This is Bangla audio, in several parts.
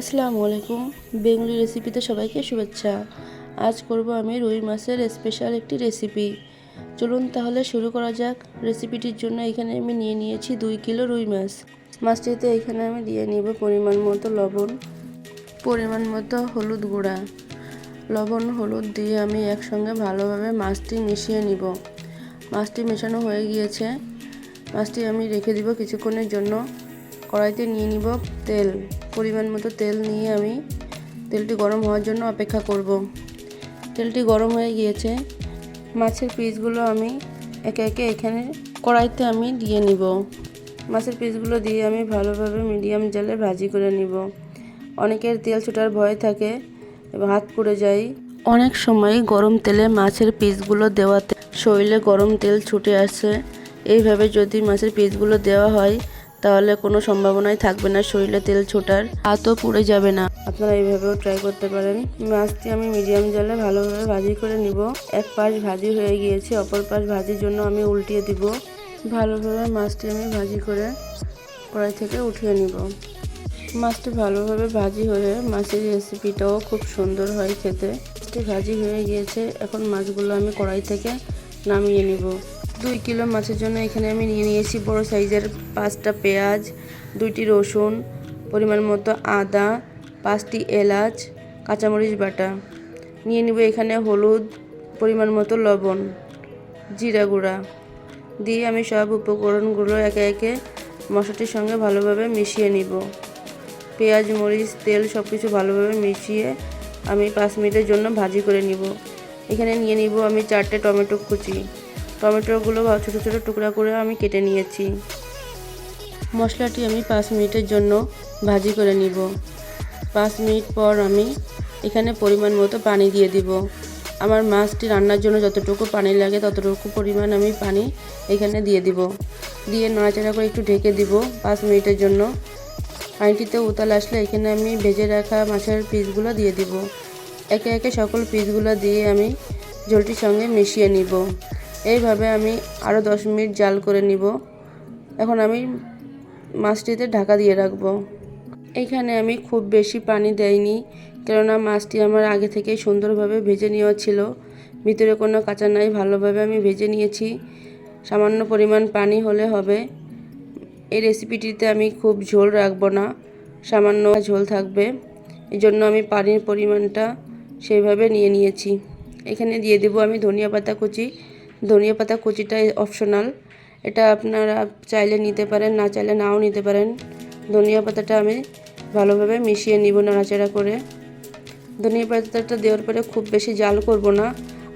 আসসালামু আলাইকুম। বেঙ্গলি রেসিপিতে সবাইকে শুভেচ্ছা। আজ করব আমি রুই মাছের স্পেশাল একটি রেসিপি চলুন তাহলে শুরু করা যাক। রেসিপিটির জন্য এখানে আমি নিয়ে নিয়েছি দুই কিলো রুই মাছ। মাছটিতে এখানে আমি দিয়ে নিব পরিমাণ মতো লবণ, পরিমাণ মতো হলুদ গুঁড়া। লবণ, হলুদ দিয়ে আমি একসঙ্গে ভালোভাবে মাছটি মিশিয়ে নিব। মাছটি মেশানো হয়ে গিয়েছে। মাছটি আমি রেখে দিব কিছুক্ষণের জন্য। কড়াইতে নিয়ে নিব তেল। পরিমাণ মতো তেল নিয়ে আমি তেলটি গরম হওয়ার জন্য অপেক্ষা করব। তেলটি গরম হয়ে গিয়েছে। মাছের পিসগুলো আমি একে একে এখানে কড়াইতে আমি দিয়ে নিব। মাছের পিসগুলো দিয়ে আমি ভালোভাবে মিডিয়াম জালে ভাজি করে নিব। অনেকের তেল ছোটার ভয় থাকে এবং হাত পুড়ে যায়। অনেক সময় গরম তেলে মাছের পিসগুলো দেওয়াতে শরীরে গরম তেল ছুটে আসে। এইভাবে যদি মাছের পিসগুলো দেওয়া হয় তাহলে কোনো সম্ভাবনাই থাকবে না, শরীরে তেল ছোটার হাতও পুড়ে যাবে না। আপনারা এইভাবেও ট্রাই করতে পারেন। মাছটি আমি মিডিয়াম জলে ভালোভাবে ভাজি করে নিব। এক পাশ ভাজি হয়ে গিয়েছে, অপর পাশ ভাজির জন্য আমি উল্টিয়ে দিব। ভালোভাবে মাছটি আমি ভাজি করে কড়াই থেকে উঠিয়ে নিব। মাছটি ভালোভাবে ভাজি হয়ে মাছের রেসিপিটাও খুব সুন্দর হয় খেতে। মাছটি ভাজি হয়ে গিয়েছে, এখন মাছগুলো আমি কড়াই থেকে নামিয়ে নিব। দুই কিলো মাছের জন্য এখানে আমি নিয়ে নিয়েছি বড় সাইজের পাঁচটা পেঁয়াজ, দুইটি রসুন, পরিমাণ মতো আদা, পাঁচটি এলাচ, কাঁচামরিচ বাটা। নিয়ে নিব এখানে হলুদ, পরিমাণ মতো লবণ, জিরা গুঁড়া। দিয়ে আমি সব উপকরণগুলো একে একে মশলাটির সঙ্গে ভালোভাবে মিশিয়ে নিব। পেঁয়াজ, মরিচ, তেল সব কিছু ভালোভাবে মিশিয়ে আমি পাঁচ মিনিটের জন্য ভাজি করে নিব। এখানে নিয়ে নিব আমি চারটে টমেটো কুচি। টমেটোগুলো ছোটো ছোটো টুকরা করে আমি কেটে নিয়েছি। মশলাটি আমি পাঁচ মিনিটের জন্য ভাজি করে নিব। পাঁচ মিনিট পর আমি এখানে পরিমাণ মতো পানি দিয়ে দিব। আমার মাছটি রান্নার জন্য যতটুকু পানি লাগে ততটুকু পরিমাণ আমি পানি এখানে দিয়ে দিব। দিয়ে নাড়াচাড়া করে একটু ঢেকে দিব পাঁচ মিনিটের জন্য। পানিটিতে উতাল আসলে এখানে আমি ভেজে রাখা মাছের পিসগুলো দিয়ে দিব। একে একে সকল পিসগুলো দিয়ে আমি ঝোলটির সঙ্গে মিশিয়ে নিব। এইভাবে আমি আরও দশ মিনিট জাল করে নিব। এখন আমি মাছটিতে ঢাকা দিয়ে রাখব। এইখানে আমি খুব বেশি পানি দেয়নি কেননা মাছটি আমার আগে থেকেই সুন্দরভাবে ভেজে নেওয়া ছিল। ভিতরে কোনো কাঁচা নাই, ভালোভাবে আমি ভেজে নিয়েছি। সামান্য পরিমাণ পানি হলে হবে। এই রেসিপিটিতে আমি খুব ঝোল রাখব না, সামান্য ঝোল থাকবে। এই জন্য আমি পানির পরিমাণটা সেইভাবে নিয়ে নিয়েছি। এখানে দিয়ে দেবো আমি ধনিয়া পাতা কুচি। ধনিয়া পাতা কুচিটা অপশনাল এটা আপনারা চাইলে নিতে পারেন, না চাইলে নাও নিতে পারেন। ধনিয়া পাতাটা আমি ভালোভাবে মিশিয়ে নিব নাড়াচাড়া করে। ধনিয়া পাতাটা দেওয়ার পরে খুব বেশি জাল করব না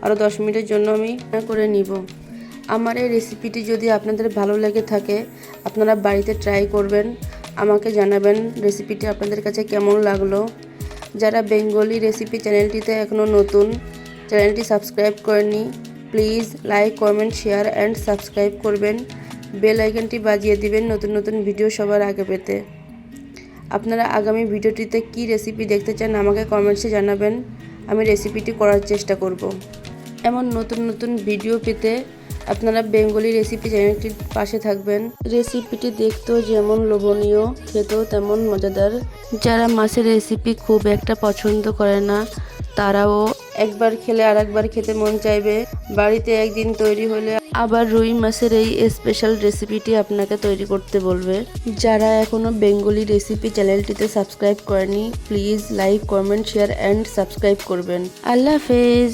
আরও দশ মিনিটের জন্য আমি করে নিব। আমার এই রেসিপিটি যদি আপনাদের ভালো লেগে থাকে, আপনারা বাড়িতে ট্রাই করবেন। আমাকে জানাবেন রেসিপিটি আপনাদের কাছে কেমন লাগল। যারা বেঙ্গলি রেসিপি চ্যানেলটিতে এখনও নতুন চ্যানেলটি সাবস্ক্রাইব করেনি please like, comment, share and subscribe করবেন। বেল আইকনটি বাজিয়ে দিবেন নতুন নতুন ভিডিও সবার আগে পেতে। আপনারা আগামী ভিডিওটিতে কি রেসিপি দেখতে চান আমাকে কমেন্টসে জানাবেন। আমি রেসিপিটি করার চেষ্টা করব। এমন নতুন নতুন ভিডিও পেতে আপনারা বেঙ্গলি রেসিপি চ্যানেলটির পাশে থাকবেন। রেসিপিটি দেখতেও যেমন লোভনীয়, খেতেও তেমন মজাদার। যারা মাছের রেসিপি খুব একটা পছন্দ করে না, তারাও একবার খেলে আর একবার খেতে মন চাইবে। বাড়িতে একদিন তৈরি হলে আবার রুই মাছের এই স্পেশাল রেসিপিটি আপনাকে তৈরি করতে বলবে। যারা এখনও বেঙ্গলি রেসিপি চ্যানেলটিতে সাবস্ক্রাইব করেনি please like comment share and subscribe করবেন। আল্লাহ হাফেজ।